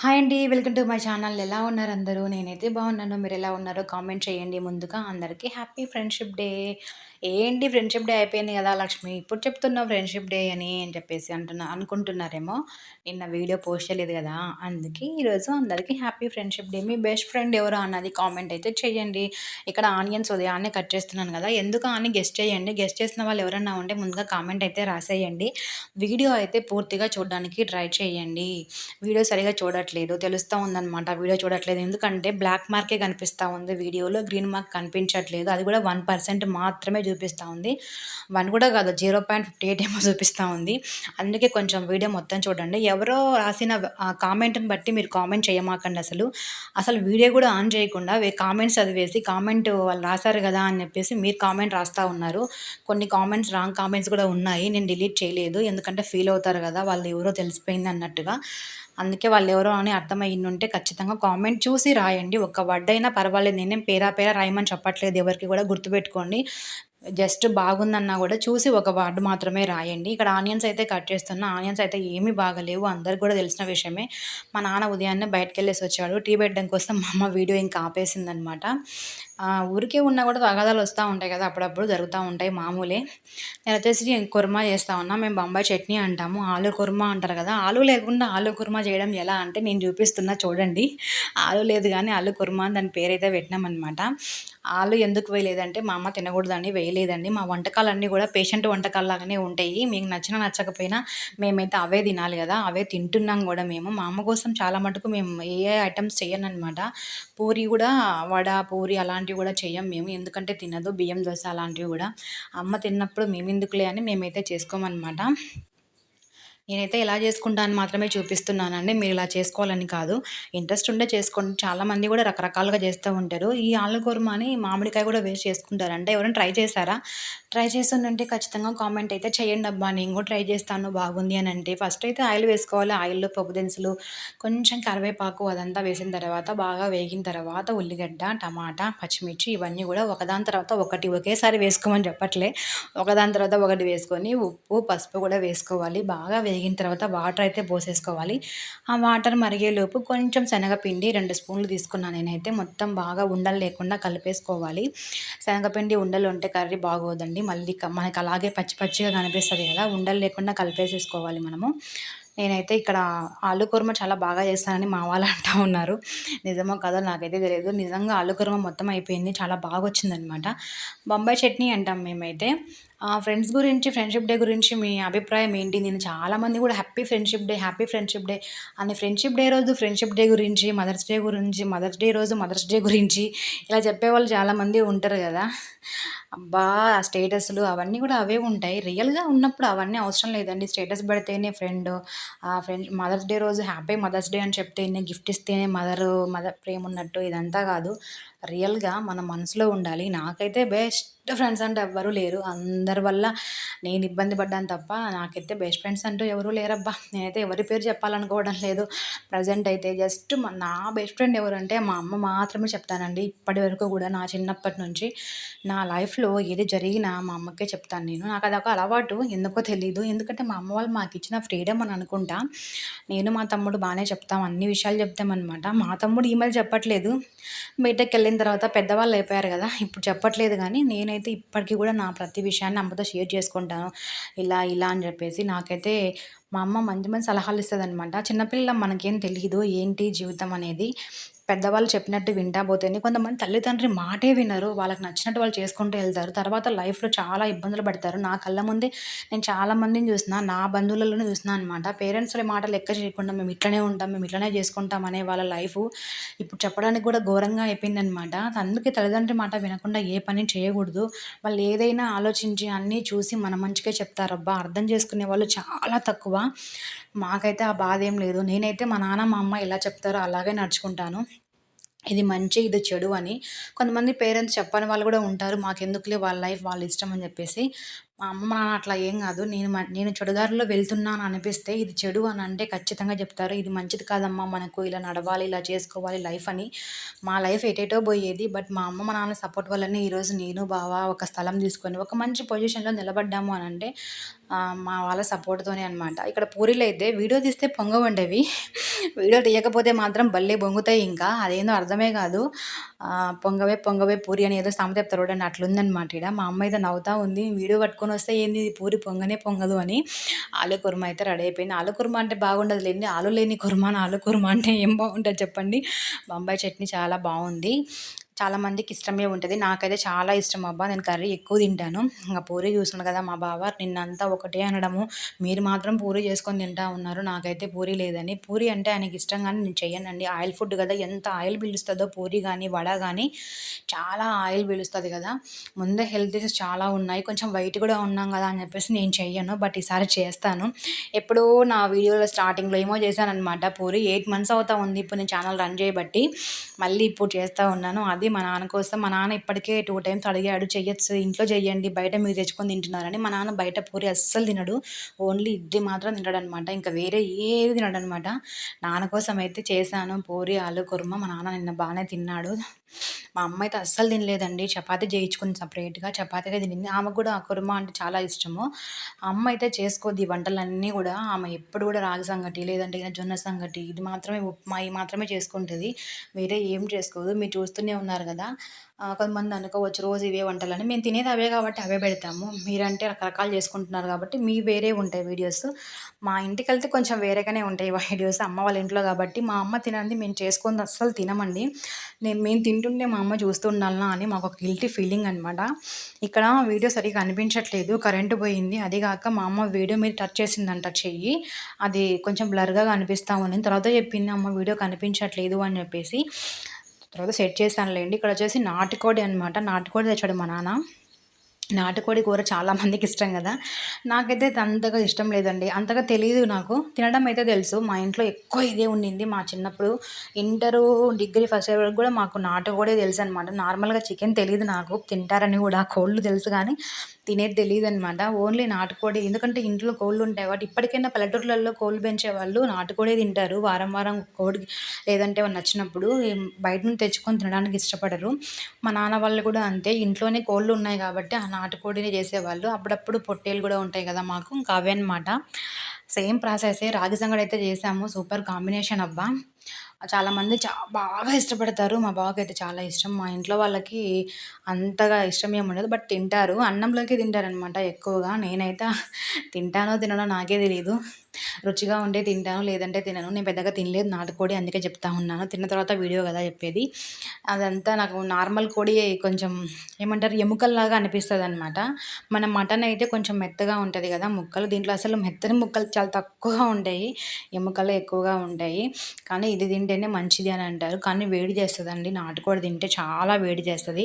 Hi అండి welcome to my channel. ఎలా ఉన్నారు అందరూ? నేనైతే బాగున్నాను. మీరు ఎలా ఉన్నారో కామెంట్ చేయండి. ముందుగా అందరికీ హ్యాపీ ఫ్రెండ్షిప్ డే. ఏంటి ఫ్రెండ్షిప్ డే అయిపోయింది కదా లక్ష్మి ఇప్పుడు చెప్తున్నావు ఫ్రెండ్షిప్ డే అని అని చెప్పేసి అంటున్నా అనుకుంటున్నారేమో? నిన్న వీడియో పోస్ట్ చేయలేదు కదా అందుకే ఈరోజు అందరికీ హ్యాపీ ఫ్రెండ్షిప్ డే. మీ బెస్ట్ ఫ్రెండ్ ఎవరు అన్నది కామెంట్ అయితే చేయండి. ఇక్కడ ఆనియన్స్ ఉదయాన్నే కట్ చేస్తున్నాను కదా ఎందుకు అని గెస్ట్ చేయండి? గెస్ట్ చేసిన వాళ్ళు ఎవరన్నా ఉంటే ముందుగా కామెంట్ అయితే రాసేయండి. వీడియో అయితే పూర్తిగా చూడడానికి ట్రై చేయండి. వీడియో సరిగా చూడట్లేదు తెలుస్తూ ఉందన్నమాట. వీడియో చూడట్లేదు ఎందుకంటే బ్లాక్ మార్కే కనిపిస్తూ ఉంది వీడియోలో గ్రీన్ మార్క్ కనిపించట్లేదు. అది కూడా వన్ పర్సెంట్ మాత్రమే చూపిస్తూ ఉంది. వన్ కూడా కాదు జీరో పాయింట్ ఫిఫ్టీ ఎయిట్ ఏమో చూపిస్తూ ఉంది. అందుకే కొంచెం వీడియో మొత్తం చూడండి. ఎవరో రాసిన కామెంట్ని బట్టి మీరు కామెంట్ చేయమాకండి అసలు. అసలు వీడియో కూడా ఆన్ చేయకుండా కామెంట్స్ చదివేసి కామెంట్ వాళ్ళు రాశారు కదా అని చెప్పేసి మీరు కామెంట్ రాస్తూ ఉన్నారు. కొన్ని కామెంట్స్ రాంగ్ కామెంట్స్ కూడా ఉన్నాయి. నేను డిలీట్ చేయలేదు. ఎందుకంటే ఫీల్ అవుతారు కదా వాళ్ళు ఎవరో తెలిసిపోయింది అన్నట్టుగా. అందుకే వాళ్ళు ఎవరో అని అర్థమయ్యిందంటే ఖచ్చితంగా కామెంట్ చూసి రాయండి. ఒక వర్డ్ అయినా పర్వాలేదు. నేనేం పేరా పేరా రాయమని చెప్పట్లేదు. ఎవరికి కూడా గుర్తుపెట్టుకోండి. జస్ట్ బాగుందన్నా కూడా చూసి ఒక వర్డ్ మాత్రమే రాయండి. ఇక్కడ ఆనియన్స్ అయితే కట్ చేస్తున్నా ఆనియన్స్ అయితే ఏమీ బాగలేవు. అందరికి కూడా తెలిసిన విషయమే. మా నాన్న ఉదయాన్నే బయటకు వెళ్ళేసి వచ్చాడు. టీ పెట్టడం కోసం మా అమ్మ వీడియో ఇంకా ఆపేసిందనమాట. ఊరికే ఉన్నా కూడా తగాదాలు వస్తూ ఉంటాయి కదా అప్పుడప్పుడు జరుగుతూ ఉంటాయి మామూలే. నేను వచ్చేసి కుర్మా చేస్తూ ఉన్నా మేము బొంబాయి చట్నీ అంటాము ఆలు కుర్మా అంటారు కదా ఆలు లేకుండా ఆలు కుర్మా చేయడం ఎలా అంటే నేను చూపిస్తున్నా చూడండి. ఆలు లేదు కానీ ఆలు కుర్మా అని దాని పేరైతే పెట్టినామన్నమాట. ఆలు ఎందుకు వేయలేదంటే మా అమ్మ తినకూడదని వేయలేదండి. మా వంటకాలన్నీ కూడా పేషెంట్ వంటకాలు లాగానే ఉంటాయి. మీకు నచ్చినా నచ్చకపోయినా మేమైతే అవే తినాలి కదా అవే తింటున్నాం కూడా మేము. మా అమ్మ కోసం చాలా మటుకు మేము ఏ ఏ ఐటమ్స్ చేయనమాట పూరి కూడా వడ పూరి అలాంటివి కూడా చేయం మేము. ఎందుకంటే తినదు బియ్యం దోశ అలాంటివి కూడా. అమ్మ తిన్నప్పుడు మేము ఎందుకులే అని మేమైతే చేసుకోమన్నమాట. నేనైతే ఎలా చేసుకుంటాను మాత్రమే చూపిస్తున్నానండి. మీరు ఇలా చేసుకోవాలని కాదు. ఇంట్రెస్ట్ ఉంటే చేసుకోండి. చాలామంది కూడా రకరకాలుగా చేస్తూ ఉంటారు. ఈ ఆలు కుర్మాని మామిడికాయ కూడా వేస్ట్ చేసుకుంటారు. అంటే ఎవరైనా ట్రై చేశారా? ట్రై చేస్తుందంటే ఖచ్చితంగా కామెంట్ అయితే చేయండి. అబ్బా నేను కూడా ట్రై చేస్తాను. బాగుంది అని అంటే ఫస్ట్ అయితే ఆయిల్ వేసుకోవాలి. ఆయిల్లో పప్పు దినుసులు కొంచెం కరివేపాకు అదంతా వేసిన తర్వాత బాగా వేగిన తర్వాత ఉల్లిగడ్డ టమాటా పచ్చిమిర్చి ఇవన్నీ కూడా ఒకదాని తర్వాత ఒకటి ఒకేసారి వేసుకోమని చెప్పట్లే. ఒకదాని తర్వాత ఒకటి వేసుకొని ఉప్పు పసుపు కూడా వేసుకోవాలి. బాగా వేగి మరిగిన తర్వాత వాటర్ అయితే పోసేసుకోవాలి. ఆ వాటర్ మరిగేలోపు కొంచెం శనగపిండి రెండు స్పూన్లు తీసుకున్నాను నేనైతే. మొత్తం బాగా ఉండలు లేకుండా కలిపేసుకోవాలి. శనగపిండి ఉండలు ఉంటే కర్రీ బాగోదండి. మళ్ళీ మనకి అలాగే పచ్చి పచ్చిగా కనిపిస్తుంది కదా ఉండలు లేకుండా కలిపేసేసుకోవాలి మనము. నేనైతే ఇక్కడ ఆలు కుర్మ చాలా బాగా చేస్తానని మా వాళ్ళు అంటూ ఉన్నారు. నిజమో కాదో నాకైతే తెలియదు. నిజంగా ఆలు కుర్మ మొత్తం అయిపోయింది. చాలా బాగా వచ్చిందనమాట బొంబాయి చట్నీ అంటాం మేమైతే. ఫ్రెండ్స్ గురించి ఫ్రెండ్షిప్ డే గురించి మీ అభిప్రాయం ఏంటి? నేను చాలామంది కూడా happy friendship day happy friendship day అని ఫ్రెండ్షిప్ డే రోజు ఫ్రెండ్షిప్ డే గురించి మదర్స్ డే గురించి మదర్స్ డే రోజు మదర్స్ డే గురించి ఇలా చెప్పేవాళ్ళు చాలామంది ఉంటారు కదా. అబ్బా స్టేటస్లు అవన్నీ కూడా అవే ఉంటాయి. రియల్గా ఉన్నప్పుడు అవన్నీ అవసరం లేదండి. స్టేటస్ పెడితేనే ఫ్రెండ్ ఫ్రెండ్ మదర్స్ డే రోజు హ్యాపీ మదర్స్ డే అని చెప్తేనే గిఫ్ట్ ఇస్తేనే మదర్ మదర్ ప్రేమ ఉన్నట్టు ఇదంతా కాదు. రియల్గా మన మనసులో ఉండాలి. నాకైతే బెస్ట్ ఫ్రెండ్స్ అంటే ఎవ్వరూ లేరు. అందరి వల్ల నేను ఇబ్బంది పడ్డాను తప్ప నాకైతే బెస్ట్ ఫ్రెండ్స్ అంటూ ఎవరూ లేరబ్బా. నేనైతే ఎవరి పేరు చెప్పాలనుకోవడం లేదు. ప్రజెంట్ అయితే జస్ట్ నా బెస్ట్ ఫ్రెండ్ ఎవరంటే మా అమ్మ మాత్రమే చెప్తానండి. ఇప్పటి వరకు కూడా నా చిన్నప్పటి నుంచి నా లైఫ్లో ఏది జరిగినా మా అమ్మకే చెప్తాను నేను. నాకు అదొక అలవాటు. ఎందుకో తెలియదు ఎందుకంటే మా అమ్మ వాళ్ళు మాకు ఇచ్చిన ఫ్రీడమ్ అని అనుకుంటా. నేను మా తమ్ముడు బాగానే చెప్తాం. అన్ని విషయాలు చెప్తామన్నమాట. మా తమ్ముడు ఈమెయిల్ చెప్పట్లేదు. బయటకు వెళ్ళి వెళ్ళిన తర్వాత పెద్దవాళ్ళు అయిపోయారు కదా ఇప్పుడు చెప్పట్లేదు కానీ నేనైతే ఇప్పటికీ కూడా నా ప్రతి విషయాన్ని అమ్మతో షేర్ చేసుకుంటాను. ఇలా ఇలా అని చెప్పేసి నాకైతే మా అమ్మ మంచి మంచి సలహాలు ఇస్తుంది అనమాట చిన్నపిల్లల మనకేం తెలియదు ఏంటి జీవితం అనేది. పెద్దవాళ్ళు చెప్పినట్టు వింటా పోతేనే కొంతమంది తల్లిదండ్రి మాటే వినరు. వాళ్ళకి నచ్చినట్టు వాళ్ళు చేసుకుంటూ వెళ్తారు. తర్వాత లైఫ్లో చాలా ఇబ్బందులు పడతారు. నా కళ్ళ ముందే నేను చాలా మందిని చూసిన నా బంధువులలోనే చూసిన అనమాట పేరెంట్స్ మాట లెక్క చేయకుండా మేము ఇట్లనే ఉంటాం మేము ఇట్లనే చేసుకుంటాం అనే వాళ్ళ లైఫ్ ఇప్పుడు చెప్పడానికి కూడా ఘోరంగా అయిపోయిందనమాట అందుకే తల్లిదండ్రి మాట వినకుండా ఏ పని చేయకూడదు. వాళ్ళు ఏదైనా ఆలోచించి అన్నీ చూసి మన మంచిగా చెప్తారబ్బా అర్థం చేసుకునే వాళ్ళు చాలా తక్కువ. మాకైతే ఆ బాధ ఏం లేదు. నేనైతే మా నాన్న మా అమ్మ ఎలా చెప్తారో అలాగే నడుచుకుంటాను. ఇది మంచి ఇది చెడు అని కొంతమంది పేరెంట్స్ చెప్పని వాళ్ళు కూడా ఉంటారు. మాకెందుకులే వాళ్ళ లైఫ్ వాళ్ళ ఇష్టం అని చెప్పేసి. మా అమ్మ, మా నాన్న అట్లా ఏం కాదు. నేను మ నేను చెడుదారిలో వెళ్తున్నాను అనిపిస్తే ఇది చెడు అని అంటే ఖచ్చితంగా చెప్తారు. ఇది మంచిది కాదమ్మా మనకు ఇలా నడవాలి, ఇలా చేసుకోవాలి లైఫ్ అని. మా లైఫ్ ఎటేటో పోయేది. బట్ మా అమ్మ, మా నాన్న సపోర్ట్ వల్లనే ఈరోజు నేను, బావ ఒక స్థలం తీసుకొని ఒక మంచి పొజిషన్‌లో నిలబడ్డాము అని అంటే మా వాళ్ళ సపోర్ట్‌తోనే అనమాట. ఇక్కడ పూరీలైతే వీడియో తీస్తే పొంగ ఉండేవి వీడియో తీయకపోతే మాత్రం భలే పొంగుతాయి ఇంకా. అదేందో అర్థమే కాదు. పొంగవే పొంగవే పూరి అని ఏదో సామెత చెప్తారు అట్లుందనమాట ఈడ. మా అమ్మ అయితే నవ్వుతా ఉంది. వీడియో పట్టుకొని వస్తే ఏంది ఇది పూరి పొంగనే పొంగదు అని. ఆలు కుర్మ అయితే రెడీ అయిపోయింది. ఆలు కుర్మ అంటే బాగుండదు లేని ఆలు లేని కుర్మాన ఆలు కుర్మ అంటే ఏం బాగుంటుంది చెప్పండి. బొంబాయి చట్నీ చాలా బాగుంది. చాలామందికి ఇష్టమే ఉంటుంది. నాకైతే చాలా ఇష్టం. అబ్బా నేను కర్రీ ఎక్కువ తింటాను. ఇంకా పూరి చూసాను కదా మా బావ నిన్నంతా ఒకటే అనడము. మీరు మాత్రం పూరి చేసుకొని తింటా ఉన్నారు. నాకైతే పూరి లేదని. పూరి అంటే ఆయనకి ఇష్టం కానీ నేను చేయనండి ఆయిల్ ఫుడ్ కదా ఎంత ఆయిల్ పీలుస్తుందో పూరి కానీ వడ కానీ చాలా ఆయిల్ పీలుస్తుంది కదా. ముందే హెల్త్ ఇష్యూస్ చాలా ఉన్నాయి. కొంచెం వైట్ కూడా ఉన్నాం కదా అని చెప్పేసి నేను చెయ్యను. బట్ ఈసారి చేస్తాను. ఎప్పుడో నా వీడియోలో స్టార్టింగ్లో ఏమో చేశాను అనమాట పూరి ఎయిట్ మంత్స్ అవుతా ఉంది. ఇప్పుడు నేను ఛానల్ రన్ చేయబట్టి మళ్ళీ ఇప్పుడు చేస్తూ ఉన్నాను. అది మా నాన్న కోసం. మా నాన్న ఇప్పటికే టూ టైమ్స్ అడిగాడు చెయ్యొచ్చు ఇంట్లో చెయ్యండి బయట మీరు తెచ్చుకొని తింటున్నారని. మా నాన్న బయట పూరి అస్సలు తినడు. ఓన్లీ ఇడ్లీ మాత్రం తినడు అనమాట ఇంకా వేరే ఏది తినడు అనమాట నాన్న కోసం అయితే చేశాను పూరి ఆలు కుర్మ. మా నాన్న నిన్న బాగానే తిన్నాడు. మా అమ్మ అయితే అస్సలు తినలేదండి. చపాతీ చేయించుకుంది సపరేట్గా చపాతీ అయితే తినింది. ఆమెకు కూడా ఆ కుర్మా అంటే చాలా ఇష్టము. అమ్మ అయితే చేసుకోద్ది వంటలన్నీ కూడా. ఆమె ఎప్పుడు కూడా రాగి సంగటి లేదంటే జొన్న సంగటి ఇది మాత్రమే ఉప్మా ఇది మాత్రమే చేసుకుంటుంది. వేరే ఏం చేసుకోదు. మీరు చూస్తూనే ఉన్నారు కదా. కొంతమంది అనుకోవచ్చు రోజు ఇవే వంటలని. మేము తినేది అవే కాబట్టి అవే పెడతాము. మీరంటే రకరకాలు చేసుకుంటున్నారు కాబట్టి మీ వేరే ఉంటాయి వీడియోస్. మా ఇంటికి వెళ్తే కొంచెం వేరేగానే ఉంటాయి వీడియోస్. అమ్మ వాళ్ళ ఇంట్లో కాబట్టి మా అమ్మ తినండి మేము చేసుకుంది అస్సలు తినమండి. నేను మేము తింటుంటే మా అమ్మ చూస్తూ అని మాకు ఒక గిల్టీ ఫీలింగ్ అనమాట ఇక్కడ వీడియో సరిగ్గా అనిపించట్లేదు కరెంటు పోయింది. అదిగాక మా అమ్మ వీడియో మీద టచ్ చేసిందంట చెయ్యి. అది కొంచెం బ్లర్గా కనిపిస్తామని ఉంది. తర్వాత చెప్పింది అమ్మ వీడియో కనిపించట్లేదు అని చెప్పేసి. తర్వాత సెట్ చేశానులేండి. ఇక్కడ వచ్చేసి నాటుకోడి అనమాట నాటుకోడి తెచ్చాడు మా నాన్న. నాటుకోడి కూర చాలా మందికి ఇష్టం కదా. నాకైతే అంతగా ఇష్టం లేదండి. అంతగా తెలియదు నాకు. తినడం అయితే తెలుసు. మా ఇంట్లో ఎక్కువ ఇదే ఉండింది మా చిన్నప్పుడు. ఇంటరు డిగ్రీ ఫస్ట్ ఇయర్ వరకు కూడా మాకు నాటుకోడే తెలుసు అనమాట నార్మల్గా చికెన్ తెలియదు నాకు. తింటారని కూడా కోళ్ళు తెలుసు కానీ తినేది తెలియదు అనమాట ఓన్లీ నాటుకోడి. ఎందుకంటే ఇంట్లో కోళ్ళు ఉంటాయి కాబట్టి ఇప్పటికైనా పల్లెటూర్లలో కోళ్ళు పెంచే వాళ్ళు నాటుకోడే తింటారు. వారం వారం కోడి లేదంటే నచ్చినప్పుడు బయట నుంచి తెచ్చుకొని తినడానికి ఇష్టపడరు. మా నాన్న వాళ్ళు కూడా అంతే. ఇంట్లోనే కోళ్ళు ఉన్నాయి కాబట్టి ఆ నాటుకోడిని చేసేవాళ్ళు. అప్పుడప్పుడు పొట్టేలు కూడా ఉంటాయి కదా మాకు ఇంకా అవే అనమాట సేమ్ ప్రాసెసే. రాగి సంగడి అయితే చేసాము. సూపర్ కాంబినేషన్ అబ్బా. చాలామంది చా బాగా ఇష్టపడతారు. మా బావకైతే చాలా ఇష్టం. మా ఇంట్లో వాళ్ళకి అంతగా ఇష్టం ఏమి ఉండదు. బట్ తింటారు. అన్నంలోకి తింటారనమాట ఎక్కువగా. నేనైతే తింటానో తిననో నాకే తెలియదు రుచిగా ఉంటే తింటాను లేదంటే తినను. నేను పెద్దగా తినలేదు నాటుకోడి అందుకే చెప్తా ఉన్నాను. తిన్న తర్వాత వీడియో కదా చెప్పేది. అదంతా నాకు నార్మల్ కోడి కొంచెం ఏమంటారు? ఎముకల్లాగా అనిపిస్తుంది అనమాట మన మటన్ అయితే కొంచెం మెత్తగా ఉంటుంది కదా ముక్కలు. దీంట్లో అసలు మెత్తని ముక్కలు చాలా తక్కువగా ఉంటాయి. ఎముకలు ఎక్కువగా ఉంటాయి. కానీ ఇది తింటేనే మంచిది అని అంటారు. కానీ వేడి చేస్తుందండి. నాటుకోడి తింటే చాలా వేడి చేస్తుంది.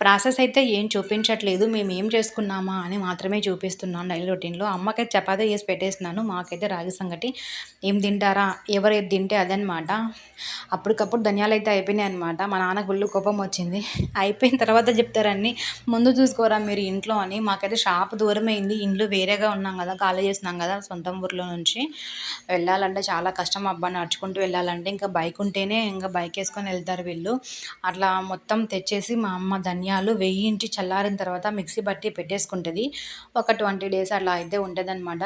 ప్రాసెస్ అయితే ఏం చూపించట్లేదు. మేము ఏం చేసుకున్నామా అని మాత్రమే చూపిస్తున్నాను డైలీ రొటీన్లో. అమ్మకైతే చపాతీ చేసి పెట్టేస్తున్నాను. మాకైతే రాగి సంగటి ఏం తింటారా? ఎవరైతే తింటే అదనమాట అప్పటికప్పుడు ధనియాలు అయితే అయిపోయినాయి అనమాట మా నాన్న గుళ్ళు కోపం వచ్చింది. అయిపోయిన తర్వాత చెప్తారని ముందు చూసుకోరా మీరు ఇంట్లో అని. మాకైతే షాప్ దూరమైంది ఇంట్లో వేరేగా ఉన్నాం కదా ఖాళీ చేసినాం కదా సొంతం ఊర్లో నుంచి. వెళ్ళాలంటే చాలా కష్టం అబ్బా. నడుచుకుంటూ వెళ్ళాలంటే ఇంకా బైక్ ఉంటేనే ఇంకా బైక్ వేసుకొని వెళ్తారు వీళ్ళు. అట్లా మొత్తం తెచ్చేసి మా అమ్మ ధనియాలు వేయించి చల్లారిన తర్వాత మిక్సీ బట్టి పెట్టేసుకుంటుంది. ఒక ట్వంటీ డేస్ అట్లా అయితే ఉంటుంది అనమాట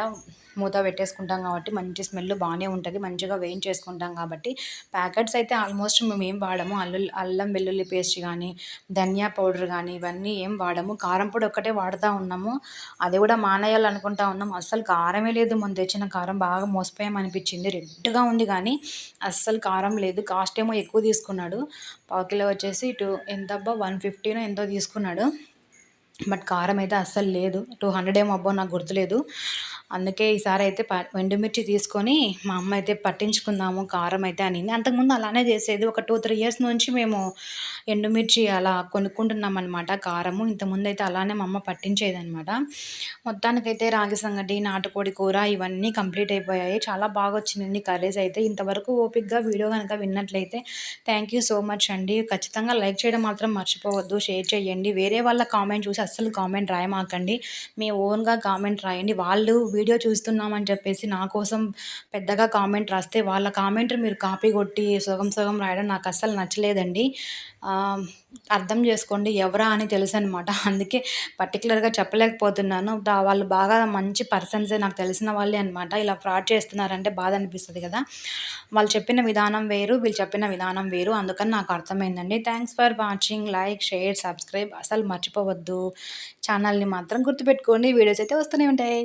మూత పెట్టేసుకుంటాం కాబట్టి మంచి స్మెల్ బాగానే ఉంటుంది. మంచిగా వేయించేసుకుంటాం కాబట్టి ప్యాకెట్స్ అయితే ఆల్మోస్ట్ మేము ఏం వాడము. అల్లు అల్లం వెల్లుల్లి పేస్ట్ కానీ ధనియా పౌడర్ కానీ ఇవన్నీ ఏం వాడము. కారం పొడి ఒక్కటే వాడుతూ ఉన్నాము. అది కూడా మానేయాలనుకుంటా ఉన్నాము అస్సలు కారమే లేదు మనం తెచ్చిన కారం. బాగా మోసపోయామనిపించింది. రెడ్గా ఉంది కానీ అస్సలు కారం లేదు. కాస్ట్ ఏమో ఎక్కువ తీసుకున్నాడు. పావు కిలో వచ్చేసి టూ ఎంతబ్బా? వన్ ఫిఫ్టీనో ఎంతో తీసుకున్నాడు. బట్ కారం అయితే అస్సలు లేదు. టూ హండ్రెడ్ ఏమో అబ్బో నాకు గుర్తులేదు. అందుకే ఈసారి అయితే ప ఎండుమిర్చి తీసుకొని మా అమ్మ అయితే పట్టించుకుందాము కారం అయితే అని అంతకుముందు అలానే చేసేది. ఒక టూ త్రీ ఇయర్స్ నుంచి మేము ఎండుమిర్చి అలా కొనుక్కుంటున్నాం అనమాట కారము. ఇంతకుముందు అయితే అలానే మా అమ్మ పట్టించేది అనమాట మొత్తానికైతే రాగి సంగటి నాటుకోడి కూర ఇవన్నీ కంప్లీట్ అయిపోయాయి. చాలా బాగా వచ్చిందండి కర్రీస్ అయితే. ఇంతవరకు ఓపిక్గా వీడియో కనుక విన్నట్లయితే థ్యాంక్ యూ సో మచ్ అండి. ఖచ్చితంగా లైక్ చేయడం మాత్రం మర్చిపోవద్దు షేర్ చేయండి. వేరే వాళ్ళ కామెంట్ చూసి అస్సలు కామెంట్ రాయమాకండి. మీ ఓన్గా కామెంట్ రాయండి. వాళ్ళు వీడియో చూస్తున్నామని చెప్పేసి నా కోసం పెద్దగా కామెంట్ రాస్తే వాళ్ళ కామెంట్ మీరు కాపీ కొట్టి సగం సగం రాయడం నాకు అస్సలు నచ్చలేదండి. అర్థం చేసుకోండి ఎవరా అని తెలుసు అనమాట అందుకే పర్టికులర్గా చెప్పలేకపోతున్నాను. వాళ్ళు బాగా మంచి పర్సన్సే నాకు తెలిసిన వాళ్ళే అనమాట ఇలా ఫ్రాడ్ చేస్తున్నారంటే బాధ అనిపిస్తుంది కదా. వాళ్ళు చెప్పిన విధానం వేరు వీళ్ళు చెప్పిన విధానం వేరు. అందుకని నాకు అర్థమైందండి. Thanks for watching like share subscribe అసలు మర్చిపోవద్దు. ఛానల్ని మాత్రం గుర్తుపెట్టుకోండి. వీడియోస్ అయితే వస్తూనే ఉంటాయి.